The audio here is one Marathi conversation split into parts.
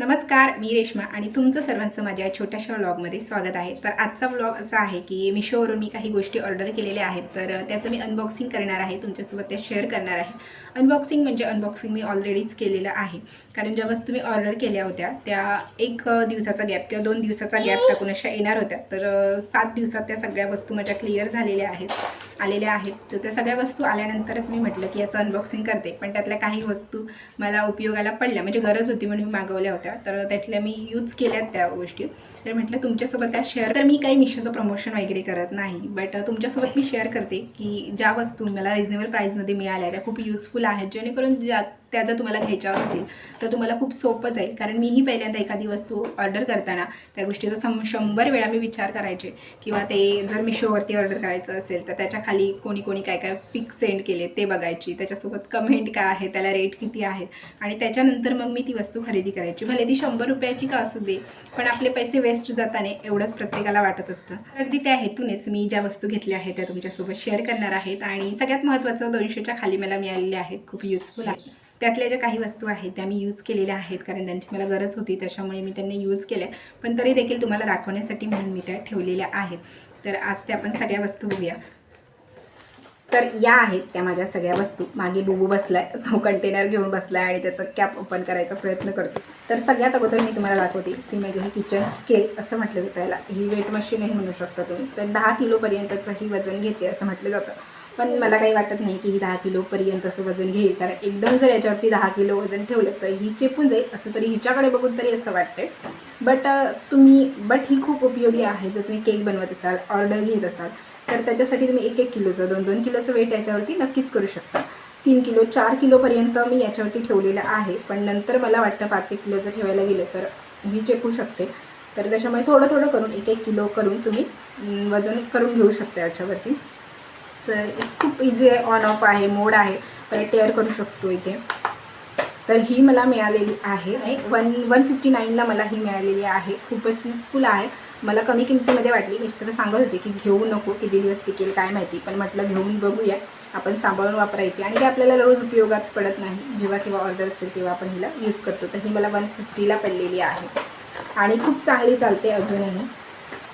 नमस्कार मी रेश्मा आणि तुमचं सर्वांचं माझ्या छोट्याशा व्लॉगमध्ये स्वागत आहे. तर आजचा व्लॉग असा आहे की मिशोवरून मी काही गोष्टी ऑर्डर केलेल्या आहेत तर त्याचं मी अनबॉक्सिंग करणार आहे तुमच्यासोबत त्या शेअर करणार आहे. अनबॉक्सिंग म्हणजे अनबॉक्सिंग मी ऑलरेडीच केलेलं आहे. कारण ज्या वस्तू मी ऑर्डर केल्या होत्या त्या एक दिवसाचा गॅप किंवा दोन दिवसाचा गॅप टाकून अशा येणार होत्या. तर सात दिवसात त्या सगळ्या वस्तू माझ्या क्लिअर झालेल्या आहेत. आलेल्या आहेत. तर त्या सगळ्या वस्तू आल्यानंतरच मी म्हटलं की याचं अनबॉक्सिंग करते. पण त्यातल्या काही वस्तू मला उपयोगाला पडल्या. म्हणजे गरज होती म्हणून मी मागवल्या होत्या. तर त्यातल्या मी यूज केल्यात त्या गोष्टी. तर म्हटलं तुमच्यासोबत त्या शेअर तर मी काही मिशोचं प्रमोशन वगैरे करत नाही. बट तुमच्यासोबत मी शेअर करते की ज्या वस्तू मला रिजनेबल प्राईजमध्ये मिळाल्या त्या खूप युजफुल आहेत. जेणेकरून ज्या त्या जर तुम्हाला घ्यायच्या असतील तर तुम्हाला खूप सोपं जाईल. कारण मीही पहिल्यांदा एखादी वस्तू ऑर्डर करताना त्या गोष्टीचा सम शंभर वेळा मी विचार करायचे. किंवा ते जर मिशोवरती ऑर्डर करायचं असेल तर त्याच्याखाली कोणी कोणी काय काय पिक सेंड केले ते बघायची. त्याच्यासोबत कमेंट काय आहे त्याला रेट किती आहे आणि त्याच्यानंतर मग मी ती वस्तू खरेदी करायची. भले ती शंभर रुपयाची का असू दे पण आपले पैसे वेस्ट जाताना एवढंच प्रत्येकाला वाटत असतं. अगदी त्या हेतूनेच मी ज्या वस्तू घेतल्या आहेत त्या तुमच्यासोबत शेअर करणार आहेत. आणि सगळ्यात महत्त्वाचं दोनशेच्या खाली मला मिळालेल्या आहेत. खूप युजफुल आहे त्यातल्या ज्या काही वस्तू आहेत त्या मी यूज केलेल्या आहेत कारण त्यांची मला गरज होती त्याच्यामुळे मी त्यांनी यूज केल्या. पण तरी देखील तुम्हाला दाखवण्यासाठी म्हणून मी त्या ठेवलेल्या आहेत. तर आज त्या आपण सगळ्या वस्तू बघूया. तर या आहेत त्या माझ्या सगळ्या वस्तू. मागे बुबू बसलाय तो कंटेनर घेऊन बसलाय आणि त्याचं कॅप ओपन करायचा प्रयत्न करतो. तर सगळ्यात अगोदर मी तुम्हाला दाखवते ती माझी ही किचन स्केल असं म्हटलं जातं. याला ही वेट मशीनही म्हणू शकता तुम्ही. तर दहा किलोपर्यंतचं ही वजन घेते असं म्हटलं जातं. पण मला काही वाटत नाही की ही दहा किलोपर्यंत असं वजन घेईल. कारण एकदम जर याच्यावरती दहा किलो वजन ठेवलं तर ही चेपून जाईल. असं तरी हिच्याकडे बघून तरी असं वाटते बट तुम्ही बट ही खूप उपयोगी आहे. जर तुम्ही केक बनवत असाल ऑर्डर घेत असाल तर त्याच्यासाठी तुम्ही एक एक किलोचं दोन दोन किलोचं वेट याच्यावरती नक्कीच करू शकता. तीन किलो चार किलोपर्यंत मी याच्यावरती ठेवलेलं आहे. पण नंतर मला वाटतं पाच एक किलोचं ठेवायला गेलं तर ही चेपू शकते. तर त्याच्यामुळे थोडं थोडं करून एक एक किलो करून तुम्ही वजन करून घेऊ शकता याच्यावरती. तर इट्स खूप इझी आहे ऑन ऑफ आहे मोड आहे परत टेअर करू शकतो इथे. तर ही मला मिळालेली आहे वन वन फिफ्टी नाईनला मला ही मिळालेली आहे. खूपच युजफुल आहे. मला कमी किमतीमध्ये वाटली. मी सगळं सांगत होते की घेऊ नको किती दिवस टिकेल काय माहिती. पण म्हटलं घेऊन बघूया. आपण सांभाळून वापरायची. आणि ते आपल्याला रोज उपयोगात पडत नाही. जेव्हा केव्हा ऑर्डर असेल तेव्हा आपण हिला यूज करतो. तर ही मला वन फिफ्टीला पडलेली आहे. आणि खूप चांगली चालते अजूनही.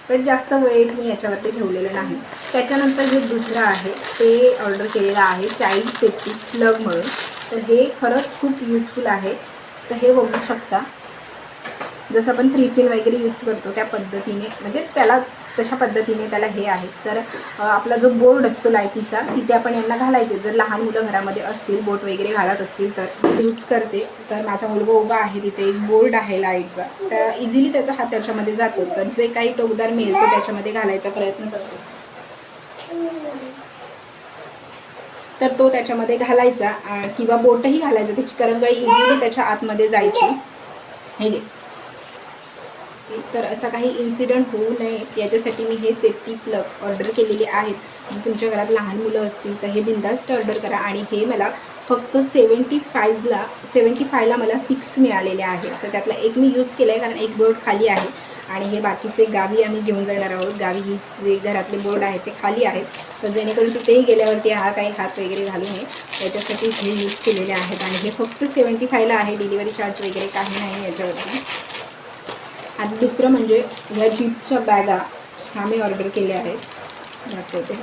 पण जास्त वेट मी याच्यावरती ठेवलेलं नाही. त्याच्यानंतर जे दुसरं आहे ते ऑर्डर केलेलं आहे चाइल्ड सेफ्टी प्लग म्हणून. तर हे खरंच खूप युजफुल आहे. तर हे बघू शकता. जसं आपण थ्री फिन वगैरे यूज करतो त्या पद्धतीने म्हणजे त्याला तशा पद्धतीने त्याला हे आहे. तर आपला जो बोर्ड असतो लाईटीचा तिथे आपण यांना घालायचे. जर लहान मुलं घरामध्ये असतील बोट वगैरे घालत असतील तर यूज करते. तर माझा मुलगा उभा आहे तिथे एक बोर्ड आहे लाईटचा. तर इझिली त्याचा हात त्याच्यामध्ये जातो. तर जे काही टोकदार मिळेल तो त्याच्यामध्ये घालायचा प्रयत्न करतो. तर तो त्याच्यामध्ये घालायचा किंवा बोटही घालायचा. त्याची करंगळी इझिली त्याच्या आतमध्ये जायची. हे घे. तर असा काही इन्सिडंट होऊ नये. याच्यासाठी मी हे सेफ्टी प्लग ऑर्डर केलेले आहेत. जर तुमच्या घरात लहान मुलं असतील तर हे बिंदास्त ऑर्डर करा. आणि हे मला फक्त सेवन्टी फायजला सेवन्टी फायला मला सिक्स मिळालेले आहे तर त्यातला एक मी यूज केला आहे कारण एक बोर्ड खाली आहे. आणि हे बाकीचे गावी आम्ही घेऊन जाणार आहोत. गावी जे घरातले बोर्ड आहेत ते खाली आहेत. तर जेणेकरून तिथेही गेल्यावरती हा काही हात वगैरे घालू नये. त्याच्यासाठी हे यूज केलेले आहेत. आणि हे फक्त सेवन्टी फायला आहे. डिलिव्हरी चार्ज वगैरे काही नाही याच्यावरती. आणि दुसरं म्हणजे ह्या जीपच्या बॅगा ह्या मी ऑर्डर केल्या आहेत. दाखवते.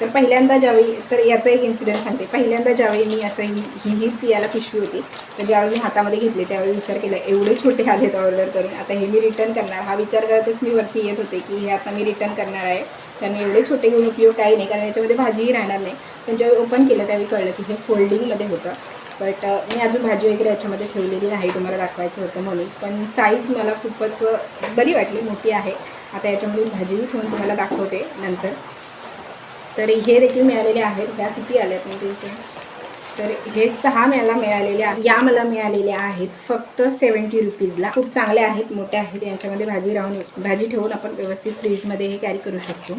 तर पहिल्यांदा ज्यावेळी तर याचा एक इन्सिडेंट सांगते. पहिल्यांदा ज्यावेळी मी असं ही ही हीच याला पिशवी होती तर ज्यावेळी मी हातामध्ये घेतली त्यावेळी विचार केला एवढे छोटे आलेत ऑर्डर करून. आता हे मी रिटर्न करणार. हा विचार करतच मी वरती येत होते की हे आता मी रिटर्न करणार आहे. कारण एवढे छोटे घेऊन उपयोग काही नाही कारण याच्यामध्ये भाजीही राहणार नाही. पण ज्यावेळी ओपन केलं त्यावेळी कळलं की हे फोल्डिंगमध्ये होतं. बट uh, मी अजून भाजी वगैरे याच्यामध्ये ठेवलेली नाही तुम्हाला दाखवायचं होतं म्हणून. पण साईज मला खूपच बरी वाटली मोठी आहे. आता याच्यामध्ये भाजीही ठेवून तुम्हाला दाखवते नंतर. तर हे देखील मिळालेले आहेत. ह्या किती आल्यात म्हणजे इथे? तर हे सहा मला मिळालेले या मला मिळालेल्या आहेत. फक्त सेवन्टी रुपीजला खूप चांगले आहेत मोठे आहेत. यांच्यामध्ये भाजी राहून भाजी ठेवून आपण व्यवस्थित फ्रीजमध्ये हे कॅरी करू शकतो.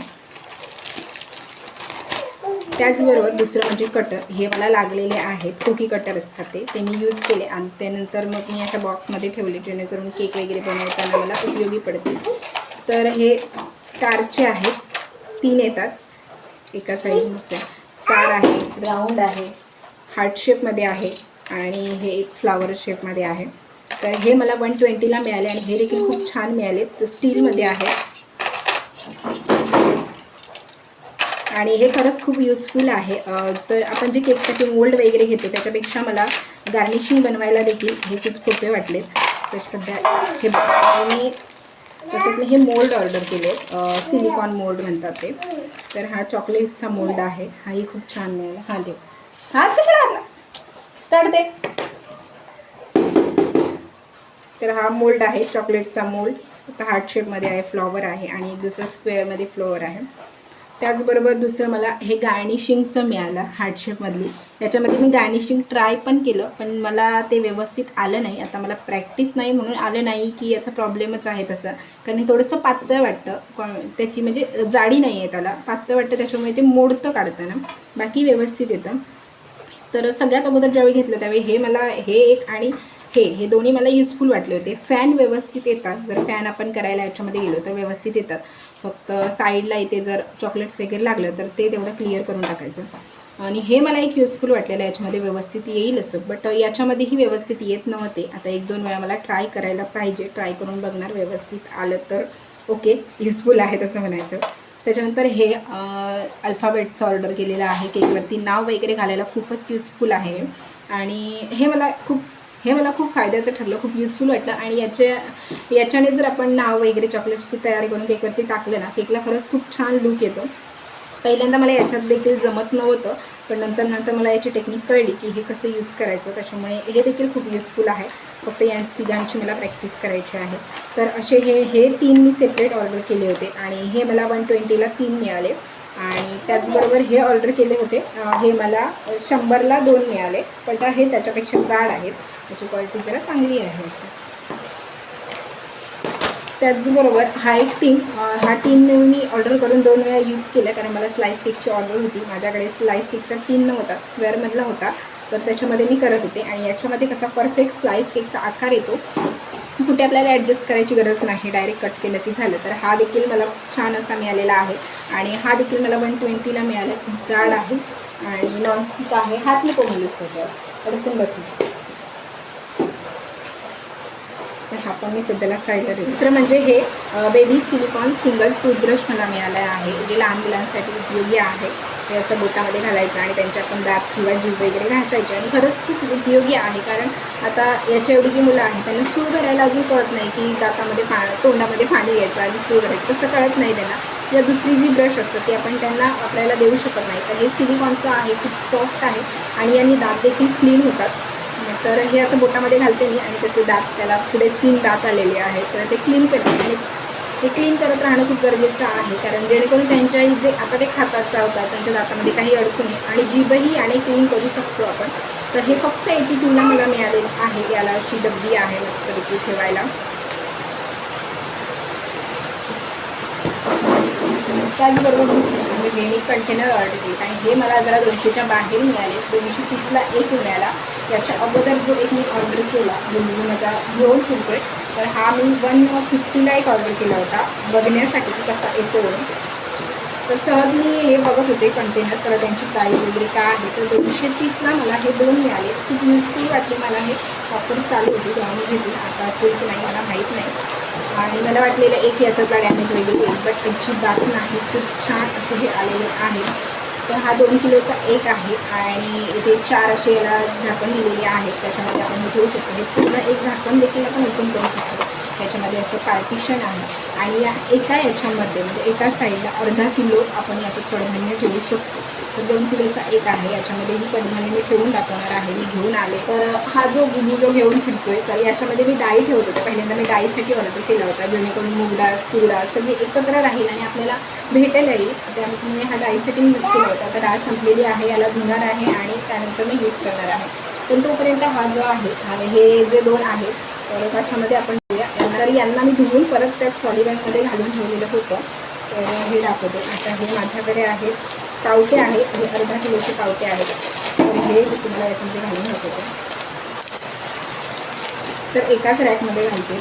त्याचबरोबर दुसरं म्हणजे कटर हे मला लागलेले आहेत. कुकी कटर असतात ते. ते मी यूज केले आणि त्यानंतर मग मी अशा बॉक्समध्ये ठेवले जेणेकरून केक वगैरे बनवताना मला उपयोगी पडतील. तर हे स्टारचे आहेत. तीन येतात. एका साईजचे स्टार आहे राऊंड आहे हार्ट शेपमध्ये आहे आणि हे एक फ्लावर शेपमध्ये आहे. तर हे मला वन ट्वेंटीला मिळाले आणि हे देखील खूप छान मिळाले तर स्टीलमध्ये आहे. आणि हे खरंच खूप युजफुल आहे. तर आपण जे केकसाठी मोल्ड वगैरे घेतो त्याच्यापेक्षा मला गार्निशिंग बनवायला देखील हे खूप सोपे वाटले तर सध्या हे मी तसंच मी हे मोल्ड ऑर्डर केले. सिलिकॉन मोल्ड म्हणतात ते. तर हा चॉकलेटचा मोल्ड आहे. हाही खूप छान मिळेल हा देऊ हा कशाला घातला तर हा मोल्ड आहे चॉकलेटचा मोल्ड आता हार्ट शेपमध्ये आहे फ्लॉवर आहे. आणि एक दुसरं स्क्वेअरमध्ये फ्लॉवर आहे. त्याचबरोबर दुसरं मला हे गार्निशिंगचं मिळालं हार्डशेपमधली त्याच्यामध्ये मी गार्निशिंग ट्राय पण केलं पण मला ते व्यवस्थित आलं नाही. आता मला प्रॅक्टिस नाही म्हणून आलं नाही की याचा प्रॉब्लेमच आहे तसा. कारण हे थोडंसं पातळ वाटतं. कोण- त्याची म्हणजे जाडी नाही आहे त्याला. पातळ वाटतं त्याच्यामुळे ते मोडतं काढताना. बाकी व्यवस्थित येतं. तर सगळ्यात अगोदर ज्यावेळी घेतलं त्यावेळी हे मला हे एक आणि हे हे दोन्ही मला युजफुल वाटले होते. फॅन व्यवस्थित येतात. जर फॅन आपण करायला याच्यामध्ये गेलो तर व्यवस्थित येतात. फक्त साईडला इथे जर चॉकलेट्स वगैरे लागलं तर ते तेवढं क्लिअर करून टाकायचं. आणि हे मला एक युजफुल वाटलेलं आहे याच्यामध्ये व्यवस्थित येईल असं. बट याच्यामध्येही व्यवस्थित येत नव्हते. आता एक दोन वेळा मला ट्राय करायला पाहिजे ट्राय करून बघणार व्यवस्थित आलं तर. ओके युजफुल आहे तसं म्हणायचं. त्याच्यानंतर हे अल्फाबेटचं ऑर्डर केलेलं आहे केकवरती नाव वगैरे घालायला खूपच युजफुल आहे. आणि हे मला खूप हे मला खूप फायद्याचं ठरलं खूप युजफुल वाटलं. आणि याच्या याच्याने जर आपण नाव वगैरे चॉकलेट्सची तयारी करून केकवरती टाकलं ना केकला खरंच खूप छान लुक येतो. पहिल्यांदा मला याच्यात देखील जमत नव्हतं पण नंतर नंतर मला याची टेक्निक कळली की हे कसं यूज करायचं त्याच्यामुळे हे देखील खूप युजफुल आहे. फक्त या तिघांची मला प्रॅक्टिस करायची आहे. तर असे हे हे तीन मी सेपरेट ऑर्डर केले होते आणि हे मला वन ट्वेंटीला तीन मिळाले. आणि त्याचबरोबर हे ऑर्डर केले होते. हे मला शंभरला दोन मिळाले. पण हे त्याच्यापेक्षा जाड आहेत. त्याची क्वालिटी जरा चांगली आहे त्याचबरोबर हा एक टीन हा टीन मी ऑर्डर करून दोन वेळा यूज केला. कारण मला स्लाईस केकची ऑर्डर होती. माझ्याकडे स्लाईस केकचा टीन नव्हता. स्क्वेअरमधला होता. तर त्याच्यामध्ये मी करत होते. आणि याच्यामध्ये कसा परफेक्ट स्लाईस केकचा आकार येतो. कुठे आपल्याला ॲडजस्ट करायची गरज नाही डायरेक्ट कट केलं की झालं. तर हा देखील मला छान असा मिळालेला आहे. आणि हा देखील मला वन ट्वेंटीला मिळाला. खूप जाड आहे. आणि नॉनस्टिक आहे. हात नको म्हणूस त्याच्यावर. अडकून बसलो तर हा पण मी सध्याला साईडला दुसरं म्हणजे हे बेबी सिलिकॉन सिंगल टूथब्रश मला मिळालं आहे. जे लहान मुलांसाठी उपयोगी आहे. हे असं बोटामध्ये घालायचं आणि त्यांच्या आपण दात किंवा जीव वगैरे घासायचे आणि खरंच खूप उपयोगी आहे. कारण आता याच्या एवढी जी मुलं आहेत त्यांना सूळ भरायला अजून कळत नाही की दातामध्ये पा तोंडामध्ये पाणी घ्यायचं आणि सूळ भरायचं. तसं कळत नाही त्यांना. किंवा दुसरी जी ब्रश असतं ती आपण त्यांना आपल्याला देऊ शकत नाही. तर हे सिलिकॉनचं आहे खूप सॉफ्ट आहे. आणि यांनी दात देखील क्लीन होतात. तर हे असं बोटामध्ये घालते मी आणि त्याचे दात त्याला पुढे तीन दात आलेले आहेत. तर ते क्लीन करते. आणि ते क्लीन करत राहणं खूप गरजेचं आहे. कारण जेणेकरून त्यांच्या जे आता ते खातात चावतात त्यांच्या दातामध्ये काही अडकू नये आणि जीभही आणि क्लीन करू शकतो आपण. तर हे फक्त एटी टूला मला मिळालेलं आहे. याला अशी डब्बी आहे मस्तपैकी ठेवायला. त्याचबरोबर दुसरं म्हणजे हे कंटेनर ऑर्डर केली आणि हे मला जरा दोनशेच्या बाहेर मिळाले. दोनशे तीसला एक मिळाला. याच्या अगोदर जो एक मी ऑर्डर केला म्हणजे मी माझा घेऊन फिरतोय तर हा मी वन फिफ्टीला एक ऑर्डर केला होता बघण्यासाठी की कसा येतो. तर सहज मी हे बघत होते कंटेनर तर त्यांची प्राईस वगैरे काय आहे तर दोनशे तीसला मला हे दोन मिळाले. खूप युजफुल वाटले मला हे ऑफर चालू होती तेव्हा मी घेतली. आता असेल की नाही मला माहीत नाही. आणि मला वाटलेलं एक याच्यातला डॅमेज वगैरे येईल बट अजिबात नाही. खूप छान असं हे आलेले आहे. तर हा दोन किलोचा एक आहे आणि इथे चार असे याला झाकण दिलेली आहेत. त्याच्यामध्ये आपण हे ठेवू शकतो. हे पूर्ण एक झाकण देखील आपण ओपन करू शकतो. त्याच्यामध्ये असं पार्टिशन आहे. आणि या एका याच्यामध्ये म्हणजे एका साईडला अर्धा किलो आपण याचं कडधान्य ठेवू शकतो. तर दोन किलोचा एक आहे. याच्यामध्ये मी कडधान्य मी ठेवून दाखवणार आहे. मी घेऊन आले. तर हा जो मी जो घेऊन फिरतोय तर याच्यामध्ये मी डाळी ठेवत होते. पहिल्यांदा मी डाळीसाठी ऑर्डर केला होता. जेणेकरून मूग डाळ तूर डाळ सगळी एकत्र राहील आणि आपल्याला भेटेल येईल त्यामुळे हा डाळीसाठी यूज केला होता. आता डाळ संपलेली आहे. याला धुणार आहे आणि त्यानंतर मी यूज करणार आहे. पण तोपर्यंत हा जो आहे आणि हे जे दोन आहेत तर त्याच्यामध्ये आपण तर यांना मी धुवून परत त्याच पॉलिबॅगमध्ये घालून ठेवलेलं होतं. तर हे दाखवते. आता हे माझ्याकडे आहेत कावटे आहेत. हे अर्धा किलोचे कावटे आहेत. तर हे मी तुम्हाला याच्यामध्ये घालून होते तर एकाच रॅकमध्ये घालते.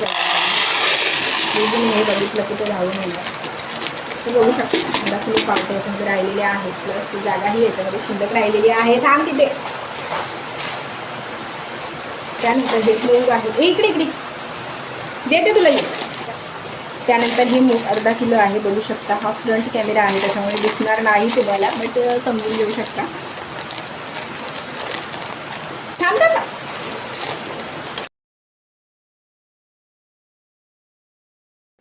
हे जे मी बघितलं की तो घालून येणार. तर बघू शकता. अर्धा किलो पावटे याच्यामध्ये राहिलेले आहेत. प्लस जागाही याच्यामध्ये शिल्लक राहिलेली आहे. थांब तिथे. त्यानंतर हे मूग आहे. इकडे इकडे. देते तुला ये त्यानंतर हे मूग अर्धा किलो आहे बघू शकता. हा फ्रंट कॅमेरा आहे त्याच्यामुळे दिसणार नाही तुम्हाला बट समजून घेऊ शकता. थांब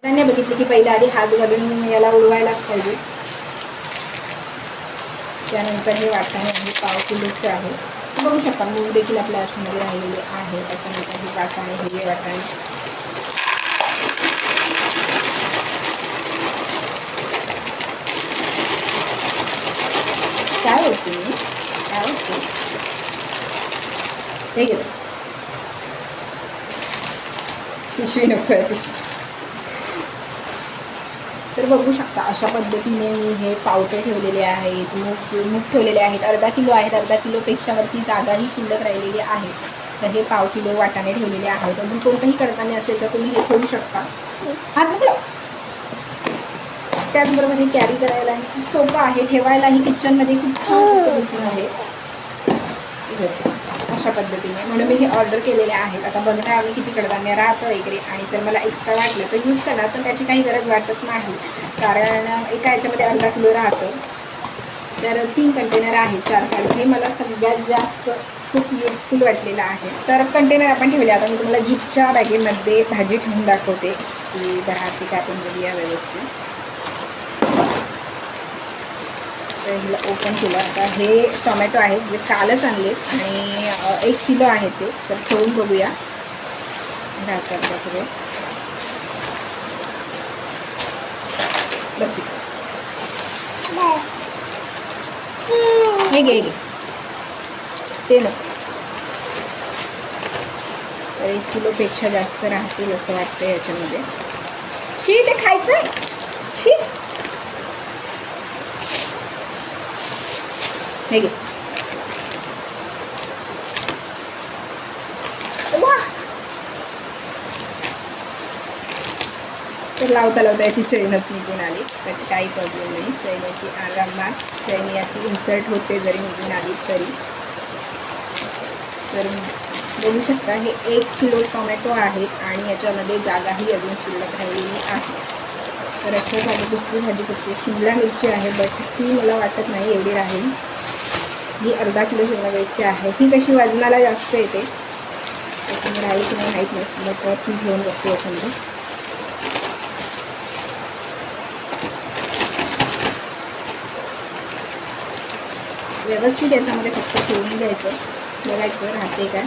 त्यांनी बघितलं की पहिला आधी हात घालून याला उडवायला पाहिजे. त्यानंतर हे वाटाणे आहे पाव किलोचे आहे. बघू शकता मूग देखील आपल्या आतमध्ये राहिलेले आहे. त्याच्यानंतर हे वाटाणे हिरवे वाटाणे. काय होते मी काय हे गेलं पिशवी नको आहे. तर बघू शकता अशा पद्धतीने मी हे पावटे ठेवलेले आहेत मूग मूग ठेवलेले आहेत. अर्धा किलो आहेत अर्धा किलोपेक्षा वरती जागाही शिल्लक राहिलेली आहे. तर हे पाव किलो वाटाणे ठेवलेले आहेत. अजून कोणतंही करताना असेल तर तुम्ही हे ठेवू शकता. हात नको त्याचबरोबर हे कॅरी करायलाही खूप सोपं आहे. ठेवायलाही किचनमध्ये खूप छान पद्धतीने आहे. हे अशा पद्धतीने. म्हणून मी हे ऑर्डर केलेले आहेत. आता बघणार आम्ही किती कडधान्य राहतं वगैरे. आणि जर मला एक्स्ट्रा वाटलं तर यूज करणार पण त्याची काही गरज वाटत नाही. कारण एका याच्यामध्ये अर्धा किलो राहतं. तर तीन कंटेनर आहेत चार चार. हे मला सगळ्यात जास्त खूप युजफुल वाटलेलं आहे. तर कंटेनर आपण ठेवले. आता मी तुम्हाला जीपच्या बॅगेमध्ये भाजी ठेवून दाखवते. की राहते का आपण बघूया व्यवस्थित. तर हिला ओपन केलं. आता हे टोमॅटो आहेत जे कालच आणलेत आणि एक किलो आहे ते. तर ठेवून बघूया. राहतात का सगळे बस हे घे घे. ते नको. तर एक किलोपेक्षा जास्त राहतील असं वाटतं याच्यामध्ये. शी ते खायचं शी हे घे तर लावता लावता याची चैनच निघून आली तर काही प्रॉब्लेम नाही चैनाची आरामात चैन याची इन्सर्ट होते जरी निघून आली तरी तर बघू शकता हे एक किलो टोमॅटो आहेत आणि याच्यामध्ये जागाही अजून शिल्लक राहिलेली आहे तर अशा झाली दुसरी भाजी करते शिमला मिरची आहे बट ती मला वाटत नाही एवढी राहील ही अर्धा किलो शेंगा मिरची आहे. ही कशी वजनाला जास्त येते? त्याच्यामुळे राहील की नाही माहीत नाही. मग ती घेऊन बघते याच्यामध्ये. व्यवस्थित याच्यामध्ये फक्त ठेवून घ्यायचं. बघायचं राहते काय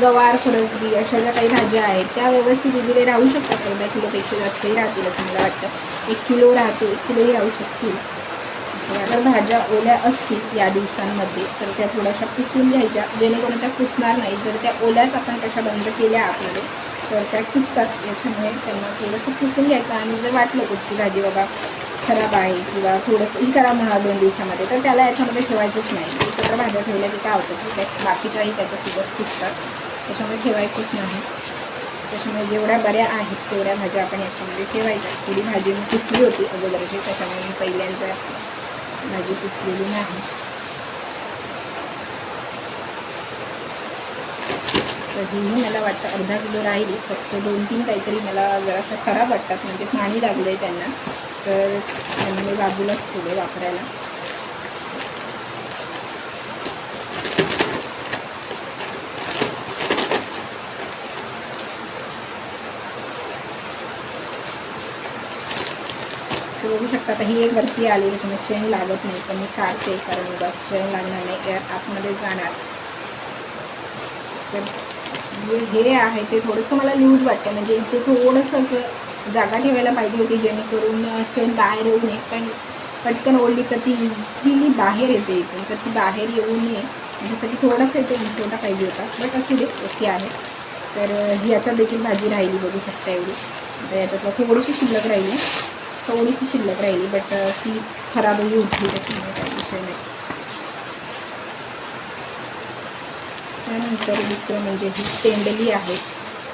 गवार फरसबी अशा ज्या काही भाज्या आहेत त्या व्यवस्थित इझिली राहू शकतात. अर्धा किलोपेक्षा जास्तही राहतील असं मला वाटतं. एक किलो राहते एक किलोही राहू शकतील. असं जर भाज्या ओल्या असतील या दिवसांमध्ये तर त्या थोड्याशा पुसून घ्यायच्या जेणेकरून त्या पुसणार नाही. जर त्या ओल्याच आपण कशा बंद केल्या आतमध्ये तर त्या पुसतात याच्यामुळे त्यांना थोडंसं पुसून घ्यायचं. आणि जर वाटलं कुठची भाजी बाबा खराब आहे किंवा थोडंसं ही करा म्हणा दोन दिवसामध्ये तर त्याला याच्यामध्ये ठेवायचंच नाही. एकत्र भाज्या ठेवल्या की काय होतं की त्या बाकीच्याही त्याच्यासोबत पुसतात त्याच्यामुळे ठेवायचंच नाही. त्याच्यामुळे जेवढ्या बऱ्या आहेत तेवढ्या भाज्या आपण याच्यामध्ये ठेवायच्या. थोडी भाजी मी पुसली होती अगोदरची त्याच्यामुळे मी पहिल्यांदा भाजी पुसलेली नाही. तर ही मला वाटतं अर्धा किलो राहिली फक्त दोन तीन काहीतरी मला जरासा खराब वाटतात म्हणजे पाणी लागलं आहे त्यांना. तर त्यांनी बाजूलाच ठेवले वापरायला. बघू शकता आता ही एक वरती आली त्याच्यामुळे चेन लागत नाही. पण मी काढते कारण बघ चेन लागणार नाही एअर आतमध्ये जाणार. तर जे हे आहे ते थोडंसं मला लूज वाटतं म्हणजे इथे थोडंसं असं जागा ठेवायला पाहिजे होती जेणेकरून चेन बाहेर येऊ नये. पण पटकन ओढली तर ती इझिली बाहेर येते इथून. तर ती बाहेर येऊ नये. त्याच्यासाठी थोडासा इथे विसवता पाहिजे होता. बट असू दे ओके आहे. तर ही याच्यात देखील भाजी राहिली बघू शकता एवढी. तर याच्यातला थोडीशी शिल्लक राहिली. थोडीशी शिल्लक राहिली बट ती खराबही होती त्याच्यामुळे काही विषय नाही त्यानंतर दुसरं म्हणजे ही तेंडली आहे.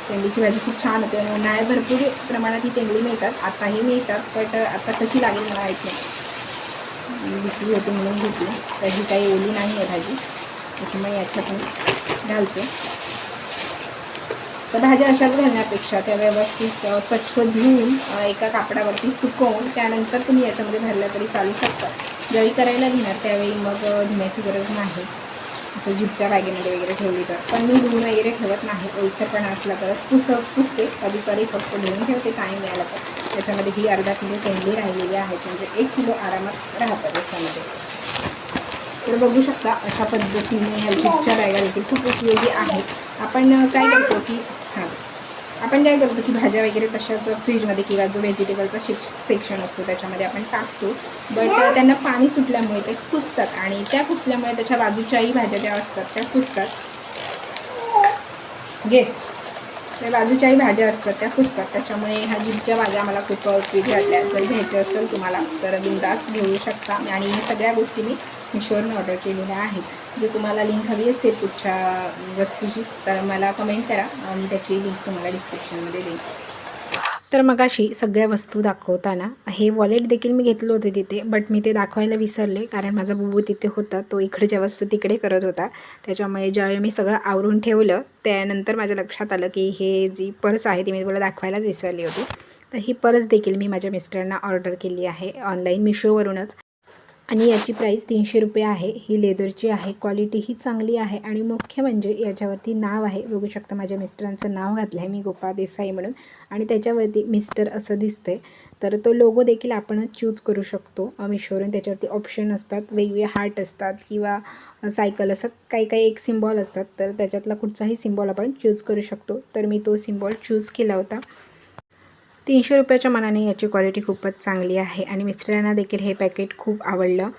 तेंडलीची भाजी खूप छान होते. आणि उन्हाळ्यात भरपूर प्रमाणात ही तेंडली मिळतात. आताही मिळतात बट आता कशी लागेल मला माहीत नाही. दुसरी होती म्हणून घेतली. तर ही काही ओली नाही आहे भाजी. त्याच्यामुळे याच्यातून घालते. तर भाज्या अशाच घालण्यापेक्षा त्या व्यवस्थित स्वच्छ धुवून एका कापडावरती सुकवून त्यानंतर तुम्ही याच्यामध्ये भरल्या तरी चालू शकता. ज्यावेळी करायला घेणार त्यावेळी मग धुण्याची गरज नाही. असं जिपच्या बॅगेमध्ये वगैरे ठेवली तर. पण मी धुवून वगैरे ठेवत नाही. ओलसरपणा असला तर पुस पुसते. कधी कधी फक्त धुवून ठेवते टाईम मिळाला तर. त्याच्यामध्ये ही अर्धा किलो तेंडली राहिलेली आहेत. म्हणजे एक किलो आरामात राहतात त्याच्यामध्ये तर बघू शकता अशा पद्धतीने ह्या चिपच्या बॅगा देखील खूप उपयोगी आहेत. आपण काय करतो की हां. आपण काय करतो की भाज्या वगैरे तशाच फ्रीजमध्ये किंवा जो व्हेजिटेबलचा सेक्शन असतो त्याच्यामध्ये आपण टाकतो. बट त्यांना पाणी सुटल्यामुळे ते कुसतात आणि त्या कुसल्यामुळे त्याच्या बाजूच्याही भाज्या ज्या असतात त्या कुसतात घे. त्या बाजूच्याही भाज्या असतात त्या कुसतात त्याच्यामुळे ह्या जिपच्या भाज्या मला खूप उपयोगी वाटल्या जर घ्यायच्या असेल तुम्हाला तर बिंदास्त घेऊ शकता. आणि सगळ्या गोष्टी मी मिशोवरून ऑर्डर केलेल्या आहेत जर तुम्हाला लिंक हवी असेल कुठच्या वस्तूची तर मला कमेंट करा. आणि त्याची लिंक तुम्हाला डिस्क्रिप्शनमध्ये देईन तर मगाशी सगळ्या वस्तू दाखवताना हे वॉलेट देखील मी घेतलं होते तिथे बट मी ते दाखवायला विसरले कारण माझा बुबू तिथे होता. तो इकडच्या वस्तू तिकडे करत होता. त्याच्यामुळे ज्यावेळी मी सगळं आवरून ठेवलं त्यानंतर माझ्या लक्षात आलं की हे जी पर्स आहे ती मी तुम्हाला दाखवायलाच विसरली होती. तर ही पर्स देखील मी माझ्या मिस्टरांना ऑर्डर केली आहे ऑनलाईन मिशोवरूनच आणि याची प्राईस तीनशे रुपये आहे. ही लेदरची आहे क्वालिटी ही चांगली आहे आणि मुख्य म्हणजे याच्यावरती नाव आहे. बघू शकता माझ्या मिस्टरांचं नाव घातलं आहे मी गोपाळ देसाई म्हणून. आणि त्याच्यावरती मिस्टर असं दिसतंय. तर तो लोगो देखील आपण चूज करू शकतो. मिशोवरून त्याच्यावरती ऑप्शन असतात वेगवेगळे हार्ट असतात किंवा सायकल असं काही काही एक सिम्बॉल असतात. तर त्याच्यातला कुठचाही सिम्बॉल आपण चूज करू शकतो. तर मी तो सिम्बॉल चूज केला होता. तीनशे रुपयाच्या मनाने याची क्वालिटी खूपच चांगली आहे. आणि मिस्टरांना देखील हे पॅकेट खूप आवडलं.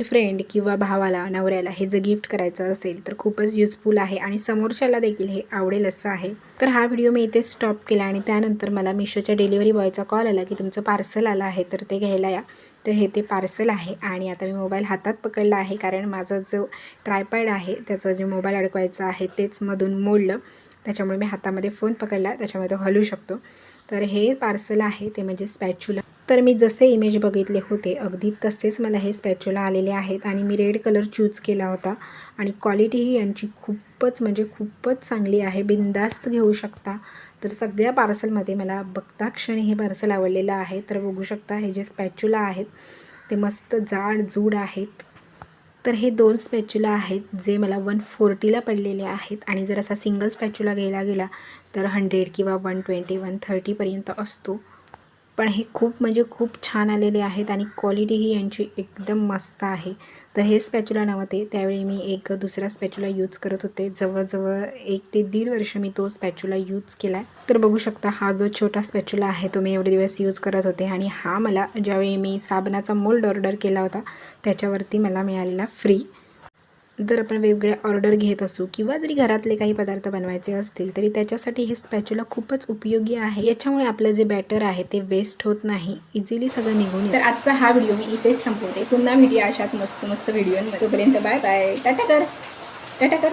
फ्रेंड किंवा भावाला नवऱ्याला हे जर गिफ्ट करायचं असेल तर खूपच युजफुल आहे आणि समोरच्याला देखील हे आवडेल असं आहे. तर हा व्हिडिओ मी इथे स्टॉप केला आणि त्यानंतर मला मिशोच्या डिलिव्हरी बॉयचा कॉल आला की तुमचं पार्सल आलं आहे तर ते घ्यायला या. तर हे ते पार्सल आहे आणि आता मी मोबाईल हातात पकडला आहे कारण माझा जो ट्रायपॅड आहे त्याचा जे मोबाईल अडकवायचा आहे तेच मधून मोडलं. त्याच्यामुळे मी हातामध्ये फोन पकडला. त्याच्यामुळे तो हलू शकतो. तर हे पार्सल आहे ते म्हणजे स्पॅच्युला तर मी जसे इमेज बघितले होते अगदी तसेच मला हे स्पॅच्युला आलेले आहेत आणि मी रेड कलर चूज केला होता. आणि क्वालिटीही यांची खूपच म्हणजे खूपच चांगली आहे. बिंदास्त घेऊ शकता. तर सगळ्या पार्सलमध्ये मला बघता क्षणी हे पार्सल आवडलेलं आहे. तर बघू शकता हे जे स्पॅच्युला आहेत ते मस्त जाड जूड आहेत. तर हे दोन स्पॅच्युला आहेत जे मला वन फोर्टीला पडलेले आहेत. आणि जर असा सिंगल स्पॅच्युला घ्यायला गेला तर हंड्रेड किंवा वन ट्वेंटी वन थर्टीपर्यंत असतो. पण हे खूप म्हणजे खूप छान आलेले आहेत आणि क्वालिटीही यांची एकदम मस्त आहे. तर हे स्पॅच्युला नव्हते त्यावेळी मी एक दुसरा स्पॅच्युला यूज करत होते. जवळजवळ एक ते दीड वर्ष मी तो स्पॅच्युला यूज केला आहे तर बघू शकता हा जो छोटा स्पॅच्युला आहे तो मी एवढे दिवस यूज करत होते आणि हा मला ज्यावेळी मी साबणाचा मोल्ड ऑर्डर केला होता त्याच्यावरती मला मिळालेला फ्री जर आपण वेगवेगळ्या ऑर्डर घेत असू किंवा जरी घरातले काही पदार्थ बनवायचे असतील तरी त्याच्यासाठी हे स्पॅच्युला खूपच उपयोगी आहे. याच्यामुळे आपलं जे बॅटर आहे ते वेस्ट होत नाही. इझिली सगळं निघून तर आजचा हा व्हिडिओ मी इथेच संपवते. पुन्हा व्हिडिओ अशाच मस्त मस्त व्हिडिओ तोपर्यंत बाय बाय टाटा कर. टाटा कर.